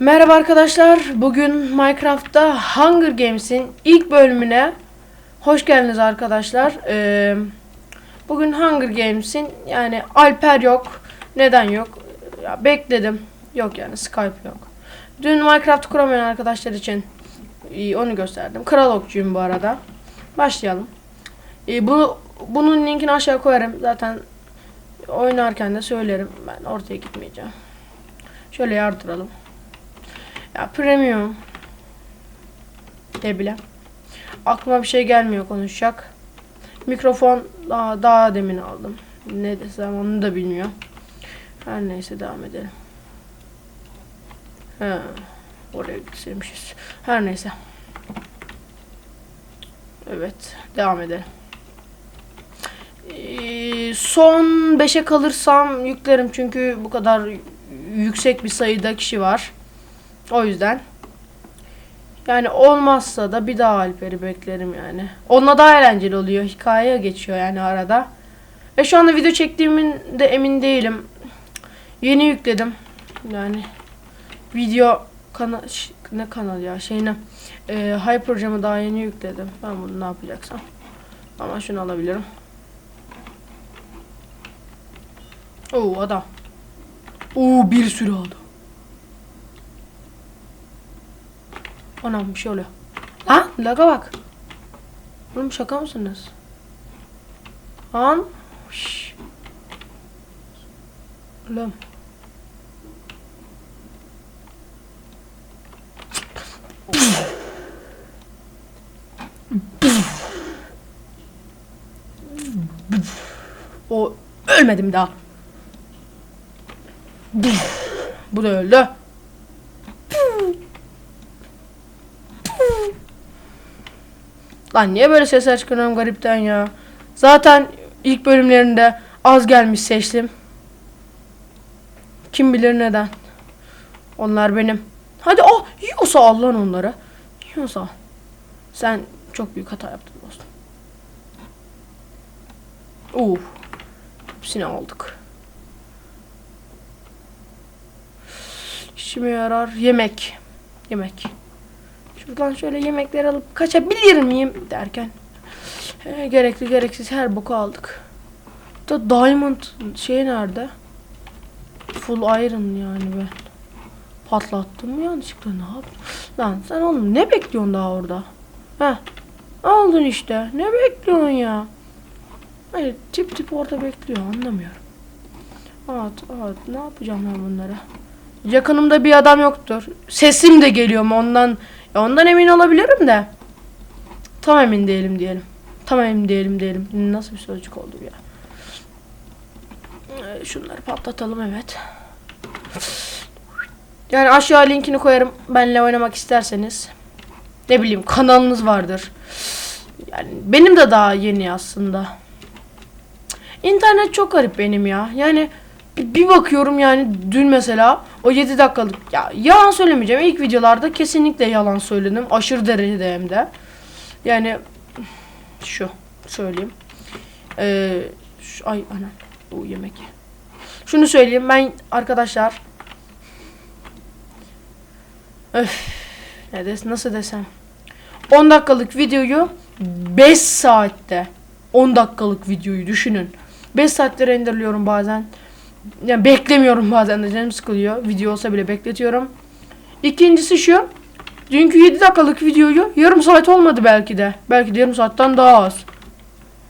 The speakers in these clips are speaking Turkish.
Merhaba arkadaşlar. Bugün Minecraft'ta Hunger Games'in ilk bölümüne hoş geldiniz arkadaşlar. Ee, bugün Hunger Games'in yani Alper yok. Neden yok? Ya bekledim. Yok yani Skype yok. Dün Minecraft kuramayan arkadaşlar için onu gösterdim. Kral okçuyum bu arada. Başlayalım. Ee, bunu bunun linkini aşağı koyarım. Zaten oynarken de söylerim. Ben ortaya gitmeyeceğim. Şöyle yardıralım. Ya premium. Ne bile. Aklıma bir şey gelmiyor konuşacak. Mikrofon daha, daha demin aldım. Ne desem onu da bilmiyorum. Her neyse devam edelim. He, oraya gitmişiz. Her neyse. Evet, devam edelim. Ee, son 5'e kalırsam yüklerim çünkü bu kadar yüksek bir sayıda kişi var. O yüzden. Yani olmazsa da bir daha Alper'i beklerim yani. Onunla daha eğlenceli oluyor. Hikayeye geçiyor yani arada. Ve şu anda video çektiğimin de emin değilim. Yeni yükledim. Yani video kanal ne kanal ya şeyine e, Hyperjam'ı daha yeni yükledim. Ben bunu ne yapacaksam. Ama şunu alabilirim. Oo adam. Oo bir sürü aldı. Anam bir şey oluyor. Lan laga bak. Oğlum şaka mısınız? Lan. Şş. Oğlum. O ölmedim daha. Bu da öldü. Lan niye böyle sesler çıkarıyorum garipten ya. Zaten ilk bölümlerinde az gelmiş seçtim. Kim bilir neden. Onlar benim. Hadi oh yiyorsa al lan onları. Yiyorsa. Sen çok büyük hata yaptın dostum. Uf. Hepsini aldık. İşime yarar. Yemek. Yemek. Şuradan şöyle yemekler alıp kaçabilir miyim derken. He, gerekli gereksiz her boku aldık. Da diamond şey nerede? Full iron yani ben. Patlattım mı yanlışlıkla ne yaptım? Lan sen oğlum ne bekliyorsun daha orada? Heh. Aldın işte. Ne bekliyorsun ya? Hayır tip tip orada bekliyor anlamıyorum. Evet evet ne yapacağım ben bunlara? Yakınımda bir adam yoktur. Sesim de geliyor mu ondan ondan emin olabilirim de. Tam emin değilim diyelim. Tam emin değilim diyelim. Nasıl bir sözcük oldu ya? Ee, Şunları patlatalım evet. Yani aşağı linkini koyarım. Benle oynamak isterseniz. Ne bileyim kanalınız vardır. Yani benim de daha yeni aslında. İnternet çok garip benim ya. Yani bir bakıyorum yani dün mesela o 7 dakikalık ya yalan söylemeyeceğim ilk videolarda kesinlikle yalan söyledim. Aşırı derecede hem de. Yani şu söyleyeyim. Ee, şu, ay ana bu yemek şunu söyleyeyim ben arkadaşlar öf ne des nasıl desem 10 dakikalık videoyu 5 saatte 10 dakikalık videoyu düşünün. 5 saatte renderliyorum bazen yani beklemiyorum bazen de canım sıkılıyor. Video olsa bile bekletiyorum. İkincisi şu. Dünkü 7 dakikalık videoyu yarım saat olmadı belki de. Belki de yarım saatten daha az.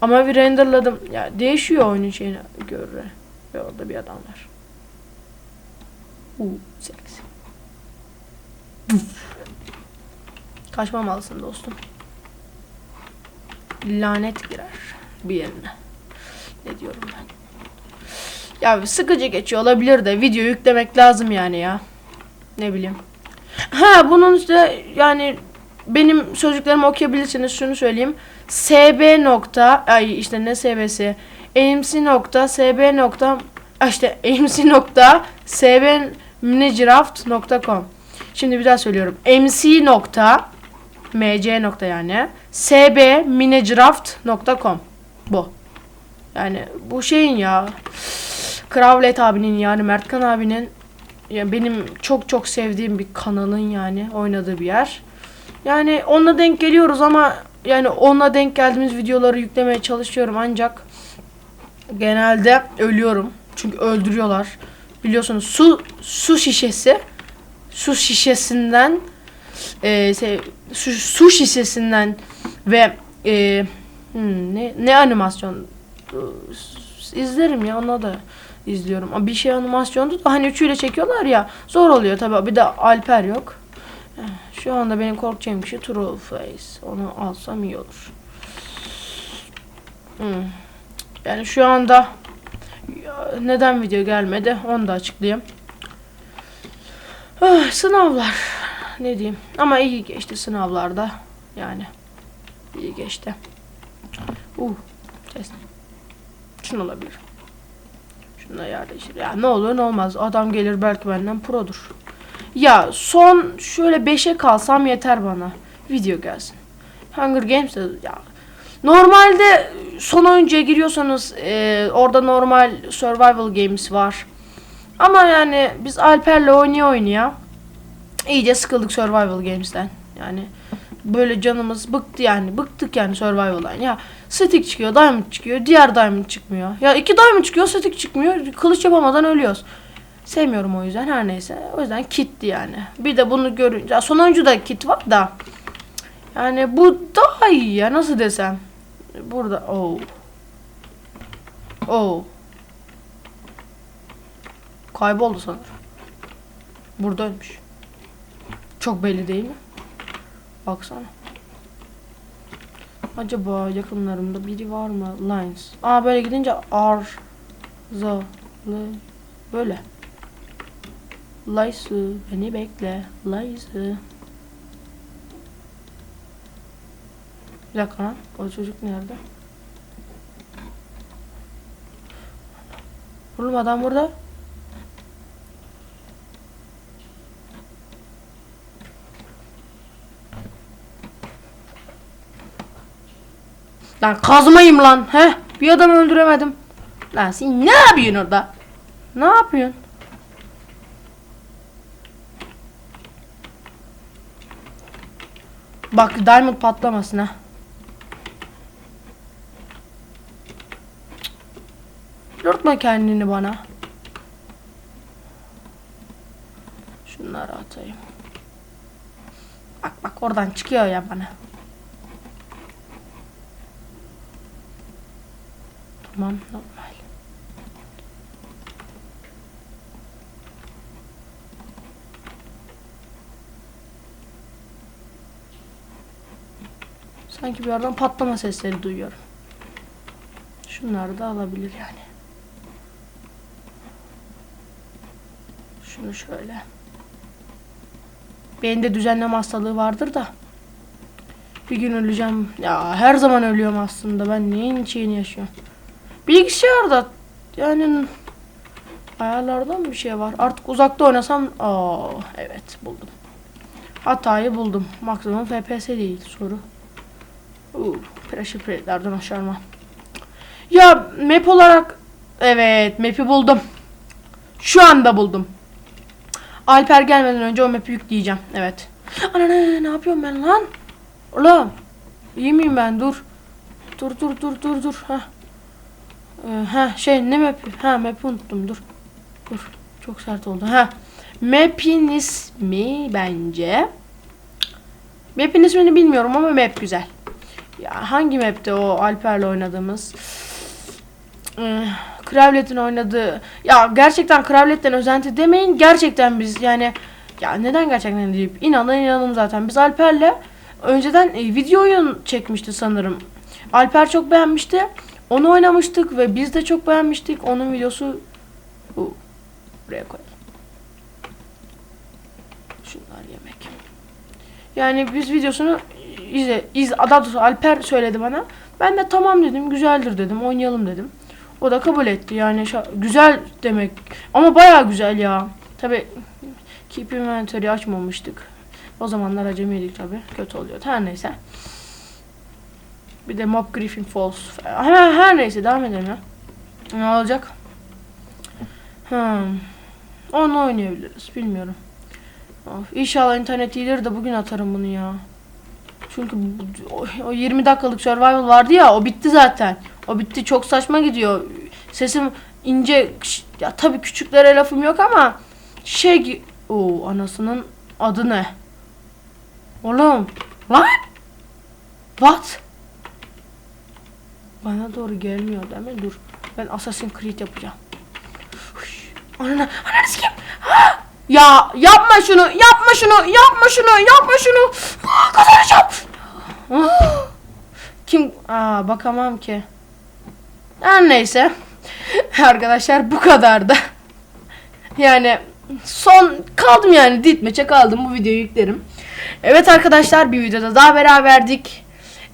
Ama bir renderladım. Ya değişiyor oyunun şeyine göre. Ve orada bir adam var. Uuu seksi. Kaçmamalısın dostum. Lanet girer bir yerine. Ne diyorum ben? Ya sıkıcı geçiyor olabilir de video yüklemek lazım yani ya. Ne bileyim. Ha bunun işte yani benim sözcüklerimi okuyabilirsiniz şunu söyleyeyim. sb nokta ay işte ne sb'si amc nokta sb nokta işte amc nokta sb minecraft.com Şimdi bir daha söylüyorum. mc nokta mc nokta yani sb minecraft.com bu. Yani bu şeyin ya Kravlet abinin yani Mertkan abinin ya benim çok çok sevdiğim bir kanalın yani oynadığı bir yer. Yani onunla denk geliyoruz ama yani onunla denk geldiğimiz videoları yüklemeye çalışıyorum ancak genelde ölüyorum. Çünkü öldürüyorlar. Biliyorsunuz su su şişesi su şişesinden e, şey, su, su şişesinden ve e, hmm, ne ne animasyon izlerim ya ona da izliyorum. Bir şey animasyondu da hani üçüyle çekiyorlar ya zor oluyor tabii. Bir de Alper yok. Şu anda benim korkacağım kişi True Face. Onu alsam iyi olur. Hmm. Yani şu anda neden video gelmedi onu da açıklayayım. Ah, sınavlar ne diyeyim ama iyi geçti sınavlarda yani iyi geçti. Uh ses. Şunu olabilir. Şunu da yerleşir. Ya ne olur ne olmaz. Adam gelir belki benden produr. Ya son şöyle 5'e kalsam yeter bana. Video gelsin. Hunger Games ya Normalde son oyuncuya giriyorsanız e, orada normal survival games var. Ama yani biz Alper'le oynaya oynaya iyice sıkıldık survival games'ten. Yani böyle canımız bıktı yani. Bıktık yani survival'dan. Ya static çıkıyor, diamond çıkıyor, diğer diamond çıkmıyor. Ya iki diamond çıkıyor, static çıkmıyor. Kılıç yapamadan ölüyoruz. Sevmiyorum o yüzden her neyse. O yüzden kitti yani. Bir de bunu görünce ya son oyuncu da kit var da yani bu daha iyi ya nasıl desem. Burada oh. Oh. Kayboldu sanırım. Burada ölmüş. Çok belli değil mi? Baksana. Acaba yakınlarımda biri var mı? Lines. Aa böyle gidince ar zalı böyle. Laysı beni bekle. Laysı. Bir dakika lan. O çocuk nerede? Oğlum adam burada. Lan kazmayım lan. He? Bir adamı öldüremedim. Lan sen ne yapıyorsun orada? Ne yapıyorsun? Bak diamond patlamasın ha. Yortma kendini bana. Şunları atayım. Bak bak oradan çıkıyor ya bana. Tamam normal. Sanki bir yerden patlama sesleri duyuyorum. Şunları da alabilir yani. Şunu şöyle. Benim de düzenleme hastalığı vardır da. Bir gün öleceğim. Ya her zaman ölüyorum aslında. Ben neyin şeyini yaşıyorum. Bilgisayarda yani ayarlardan bir şey var. Artık uzakta oynasam aa evet buldum. Hatayı buldum. Maksimum FPS değil soru. Uuu pressure plate'lerden aşarma. Ya map olarak evet map'i buldum. Şu anda buldum. Alper gelmeden önce o map'i yükleyeceğim. Evet. Ana ne, yapıyorum ben lan? Oğlum. İyi miyim ben? Dur. Dur dur dur dur dur. Heh. Ee, ha şey ne map'i? Ha map'i unuttum dur. Dur. Çok sert oldu. Ha. Map'in ismi bence. Map'in ismini bilmiyorum ama map güzel. Ya hangi map'te o Alper'le oynadığımız? Ee, Kravlet'in oynadığı ya gerçekten Kravlet'ten özenti demeyin gerçekten biz yani ya neden gerçekten deyip inanın inanın zaten biz Alper'le önceden e, video oyun çekmişti sanırım. Alper çok beğenmişti. Onu oynamıştık ve biz de çok beğenmiştik. Onun videosu bu. Buraya koyalım. Şunlar yemek. Yani biz videosunu izle, iz, daha Alper söyledi bana. Ben de tamam dedim, güzeldir dedim, oynayalım dedim. O da kabul etti yani güzel demek ama bayağı güzel ya. Tabi Keep Inventory açmamıştık. O zamanlar acemiydik tabi. Kötü oluyordu. Her neyse. Bir de Mob Griffin Falls. Her, her neyse devam edelim ya. Ne olacak? Hmm. Onu oynayabiliriz. Bilmiyorum. Of, inşallah internet iyidir de bugün atarım bunu ya. Çünkü o, o 20 dakikalık survival vardı ya o bitti zaten. O bitti çok saçma gidiyor. Sesim ince ya tabii küçüklere lafım yok ama şey o anasının adı ne? Oğlum lan What? Bana doğru gelmiyor değil mi? Dur. Ben Assassin's Creed yapacağım. Huş. Ananı, ananı sikeyim. Ya yapma şunu, yapma şunu, yapma şunu, yapma şunu. Aa, kazanacağım. Kim? Aa bakamam ki. Her neyse. Arkadaşlar bu kadardı. Yani son kaldım yani ditmeçe kaldım bu videoyu yüklerim. Evet arkadaşlar bir videoda daha beraberdik.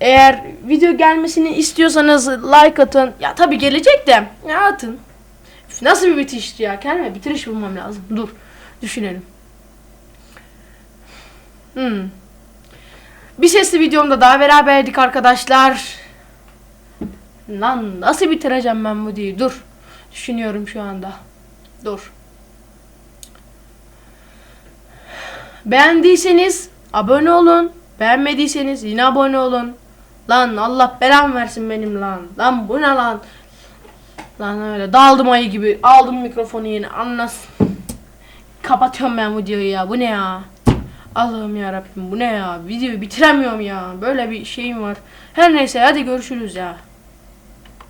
Eğer video gelmesini istiyorsanız like atın. Ya tabi gelecek de ya atın. Üf, Nasıl bir bitişti ya? Kendime bitiriş bulmam lazım. Dur. Düşünelim. Hmm. Bir sesli videomda daha beraberdik arkadaşlar. Lan nasıl bitireceğim ben bu diye? Dur. Düşünüyorum şu anda. Dur. Beğendiyseniz abone olun. Beğenmediyseniz yine abone olun. Lan Allah belamı versin benim lan. Lan bu ne lan? Lan öyle daldım ayı gibi. Aldım mikrofonu yine. Anlas. Kapatıyorum ben videoyu ya. Bu ne ya? Allah'ım ya Rabbim bu ne ya? Videoyu bitiremiyorum ya. Böyle bir şeyim var. Her neyse hadi görüşürüz ya.